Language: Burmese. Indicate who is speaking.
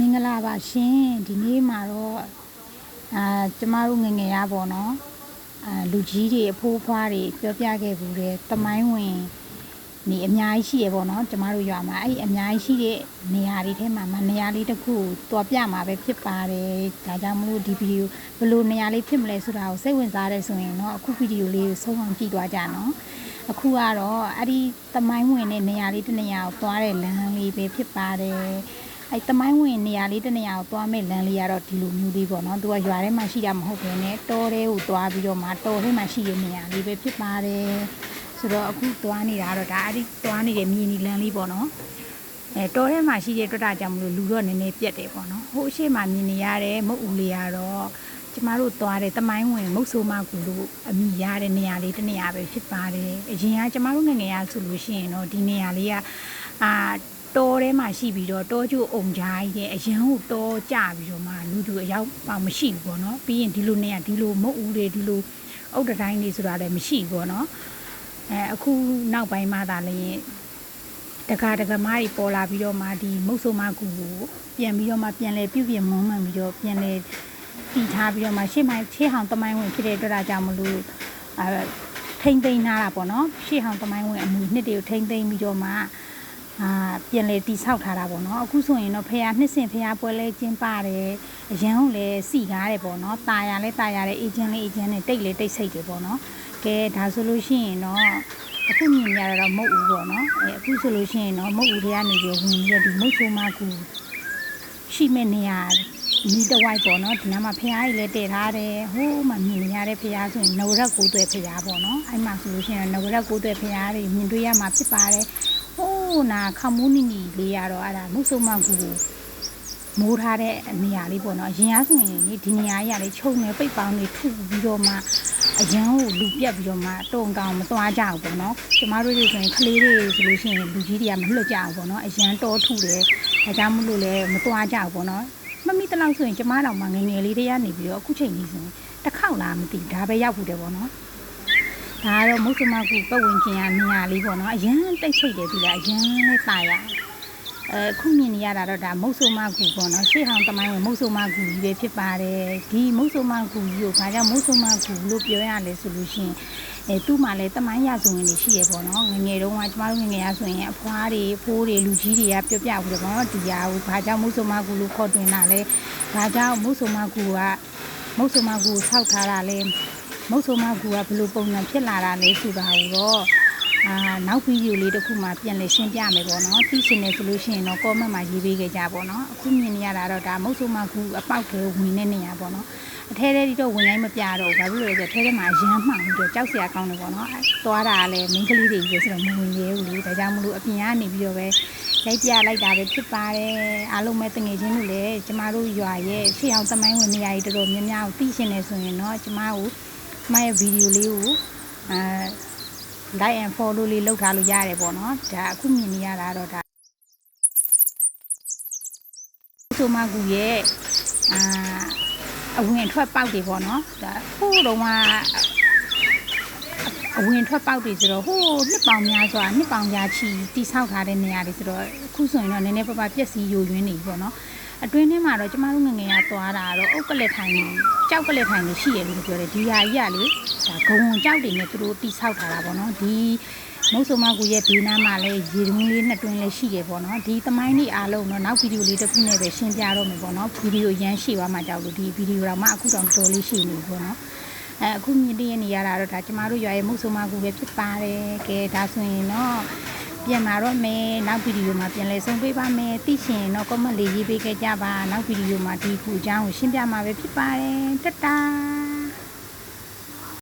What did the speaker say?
Speaker 1: မင်္ဂလာပါရှင်ဒီနေ့မှာတော့အာကျမတို့ငယ်ငယ်ရပါတော့အာလူကြီးတွေအဖိုးအဖွားတွေပြောပြခဲ့ဘူးတဲ့တမိုင်းဝင်နေအများကြီးရှိရပေါ့နော်ကျမတို့ရွာမှာအဲ့ဒီအများကြီးရှိတဲ့နေရာတွေထဲမှာမနေရာလေးတစ်ခုကိုတွားပြမှာပဲဖြစ်ပါတယ်ဒါကြောင့်မလို့ဒီဗီဒီယိုဘယ်လိုနေရာလေးဖြစ်မလဲဆိုတာကိုစိတ်ဝင်စားတယ်ဆိုရင်တော့အခုဗီဒီယိုလေးကိုဆုံးအောင်ကြည့်သွားကြနော်အခုကတော့အဲ့ဒီတမိုင်းဝင်တဲ့နေရာလေးတစ်နေရာကိုတွားတဲ့လမ်းလေးပဲဖြစ်ပါတယ် အဲတမိုင်းဝင်နေရာလေးတစ်နေရာကိုသွားမဲ့လမ်းလေးကတော့ဒီလိုမျိုးလေးပေါ့နော်သူကရွာထဲမှာရှိတာမဟုတ်ဘဲနဲ့တောထဲကိုသွားပြီးတော့မှတောထဲမှာရှိတဲ့နေရာလေးပဲဖြစ်ပါတယ်ဆိုတော့အခုသွားနေတာတော့ဒါအဲ့ဒီသွားနေတဲ့မြေနီလမ်းလေးပေါ့နော်အဲတောထဲမှာရှိတဲ့တွေ့တာကြောင့်မလို့လူတော့နည်းနည်းပြက်တယ်ပေါ့နော်ဟိုအရှိမှမြင်နေရတဲ့မုတ်ဦးလေးကတော့ကျမတို့သွားတဲ့တမိုင်းဝင်မုတ်ဆိုးမကူလို့အမိရတဲ့နေရာလေးတစ်နေရာပဲဖြစ်ပါတယ်အရင်ကကျမတို့ငယ်ငယ်ရဆိုလို့ရှိရင်တော့ဒီနေရာလေးကအာ တောထဲမှာရှိပြီးတော့တောကျိုးအုံကြားကြီးတဲ့အရန်ကိုတောကြပြီးတော့မှလူသူအရောက်မှမရှိဘူးပေါ့နော်ပြီးရင်ဒီလိုနေရဒီလိုမုတ်ဦးတွေဒီလိုအုတ်တတိုင်းတွေဆိုတာလည်းမရှိဘူးပေါ့နော်အဲအခုနောက်ပိုင်းမှသာလည်းတကာတကမားကြီးပေါ်လာပြီးတော့မှဒီမုတ်ဆိုးမကူကိုပြန်ပြီးတော့မှပြန်လဲပြုတ်ပြင်မွန်းမှန်ပြီးတော့ပြန်လဲတည်ထားပြီးတော့မှရှေ့မိုင်းရှေ့ဟောင်တမိုင်းဝင်ဖြစ်တဲ့အတွက်ဒါကြောင့်မလို့အဲထိမ့်သိမ်းထားတာပေါ့နော်ရှေ့ဟောင်တမိုင်းဝင်အမှုနှစ်တွေကိုထိမ့်သိမ်းပြီးတော့မှ အာပြန်လေတိဆောက်ထားတာပေါ့နော်အခုဆိုရင်တော့ဖះနှစ်စင်ဖះပွဲလဲကျင်းပါတယ်အရန်ကိုလည်းစီကားတယ်ပေါ့နော်ตาရလဲตาရတဲ့အေဂျင့်လေးအေဂျင့်နဲ့တိတ်လေတိတ်ဆိတ်တယ်ပေါ့နော်ကဲဒါဆိုလို့ရှိရင်တော့အခုမြင်ရတော့မဟုတ်ဘူးပေါ့နော်အဲအခုဆိုလို့ရှိရင်တော့မဟုတ်ဘူးတွေကနေပြီးဝင်ပြီးတော့ဒီမုတ်ဆိုးမကူရှိမဲ့နေရာဒီတဝိုက်ပေါ့နော်ဒီနားမှာဖះကြီးလည်းတည်ထားတယ်ဟိုးမှမြင်ရတဲ့ဖះဆိုရင်နဝရက်ကိုတွေ့ဖះပေါ့နော်အဲ့မှာဆိုလို့ရှိရင်နဝရက်ကိုတွေ့ဖះတွေမြင်တွေ့ရမှာဖြစ်ပါတယ် ဟိုး နာခမူးနီနီလေးရတော့အဲ့ဒါမုတ်ဆုံမကူကိုမိုးထားတဲ့နေရာလေးပေါ့နော်အရင်ကဆိုရင်ဒီနေရာကြီးကလေခြုံနေပိတ်ပေါင်းနေထုပြီးတော့မှအရန်ကိုလူပြက်ပြီးတော့မှတုံကောင်မသွားကြဘူးပေါ့နော်ကျမတို့တွေဆိုရင်ကလေးတွေဆိုလို့ရှိရင်လူကြီးတွေကမလွတ်ကြဘူးပေါ့နော်အရန်တော်ထုတယ်ဒါကြောင့်မလို့လဲမသွားကြဘူးပေါ့နော်မမိတလောက်ဆိုရင်ကျမတော်မှငယ်ငယ်လေးတွေကနေပြီးတော့အခုချိန်ကြီးဆိုရင်တစ်ခေါက်လားမသိဘူးဒါပဲရောက်ဘူးတယ်ပေါ့နော် ဒါကတော့မုတ်စမကူပတ်ဝန်းကျင်ကနေရာလေးပေါ့နော်အရန်တိတ်ဆိတ်တယ်ဒီလားအရန်လေးပါရအဲခုမြင်နေရတာတော့ဒါမုတ်ဆိုမကူပေါ့နော်ရှေ့ဟောင်းတမိုင်းဝင်မုတ်ဆိုမကူကြီးပဲဖြစ်ပါတယ်ဒီမုတ်ဆိုမကူကြီးကိုဘာကြောင့်မုတ်ဆိုမကူလို့ပြောရလဲဆိုလို့ရှိရင်အဲသူ့မှာလည်းတမိုင်းရဆိုရင်ရှိရပေါ့နော်ငငယ်တုန်းကကျမတို့ငငယ်ရဆိုရင်အဖွားတွေဖိုးတွေလူကြီးတွေကပြောပြဘူးတယ်ပေါ့နော်ဒီရာကိုဘာကြောင့်မုတ်ဆိုမကူလို့ခေါ်တွင်တာလဲဘာကြောင့်မုတ်ဆိုမကူကမုတ်ဆိုမကူဆောက်ထားတာလဲ မုတ်ဆိုမကူကဘယ်လိုပုံစံဖြစ်လာတာလဲဆိုတာကိုတော့အာနောက်ဗီဒီယိုလေးတစ်ခုမှပြန်လည်ရှင်းပြမယ်ပေါ့နော်သိရှင်နေဆိုလို့ရှိရင်တော့ comment မှာရေးပေးခဲ့ကြပေါ့နော်အခုမြင်နေရတာတော့ဒါမုတ်ဆိုမကူအပေါက်ထဲဝင်နေနေရပေါ့နော်အထဲထဲဒီတော့ဝင်ရိုင်းမပြတော့ဘူးဘာလို့လဲဆိုတော့ထဲထဲမှာရမ်းမှောင်ပြီးတော့ကြောက်စရာကောင်းတယ်ပေါ့နော်အဲသွားတာကလည်းမိန်းကလေးတွေကြီးပဲဆိုတော့မဝင်ရဲဘူးလေဒါကြောင့်မလို့အပြင်ကနေပြီးတော့ပဲရိုက်ပြလိုက်တာပဲဖြစ်ပါတယ်အားလုံးပဲတငယ်ချင်းတို့လည်းကျမတို့ရွာရဲ့ရှေ့အောင်သမိုင်းဝင်နေရာကြီးတော်တော်များများကိုသိရှင်နေဆိုရင်တော့ကျမကိုကျ မရဲ့ဗီဒီယိုလေးကိုအဲ like and follow လေးလုပ်ထားလို့ရတယ်ပေါ့နော်ဒါအခုမြင်နေရတာတော့ဒါဆိုမကူရဲ့အာအဝင်အထွက်ပေါက်တွေပေါ့နော်ဒါဟိုးတော့ကအဝင်ထွက်ပေါက်တွေဆိုတော့ဟိုးနှစ်ပေါင်များစွာနှစ်ပေါင်ကြာချီတိဆောက်ထားတဲ့နေရာတွေဆိုတော့အခုဆိုရင်တော့နည်းနည်းပပပြက်စီယိုယွင်းနေပြီပေါ့နော် အတွင်းထဲမှာတော့ကျမတို့ငယ်ငယ်ကသွားတာတော့အုတ်ကလက်ထိုင်နေကြောက်ကလက်ထိုင်နေရှိရလို့ပြောတယ်ဒီဟာကြီးကလေဒါဂုံဝံကြောက်တွေနဲ့သူတို့တိဆောက်ထားတာပေါ့နော်ဒီမုတ်ဆိုမကူရဲ့ဘေးနားမှာလည်းရေတွင်းလေးနှစ်တွင်းလေးရှိရပေါ့နော်ဒီသမိုင်းလေးအားလုံးတော့နောက်ဗီဒီယိုလေးတစ်ခုနဲ့ပဲရှင်းပြတော့မယ်ပေါ့နော်ဗီဒီယိုရမ်းရှိသွားမှကြောက်လို့ဒီဗီဒီယိုတော့မှအခုတောင်တော်လေးရှိနေပြီပေါ့နော်အဲအခုမြင်တည့်ရနေရတာတော့ဒါကျမတို့ရွာရဲ့မုတ်ဆိုမကူပဲဖြစ်ပါတယ်ကဲဒါဆိုရင်တော့ ပြန်လာတော့မယ်နောက်ဗီဒီယိုမှာပြန်လည်ဆုံးပေးပါမယ်သိချင်တော့ comment လေးရေးပေးခဲ့ကြပါနောက်ဗီဒီယိုမှာဒီခုအကြောင်းကိုရှင်းပြမှာပဲဖြစ်ပါတယ်တတ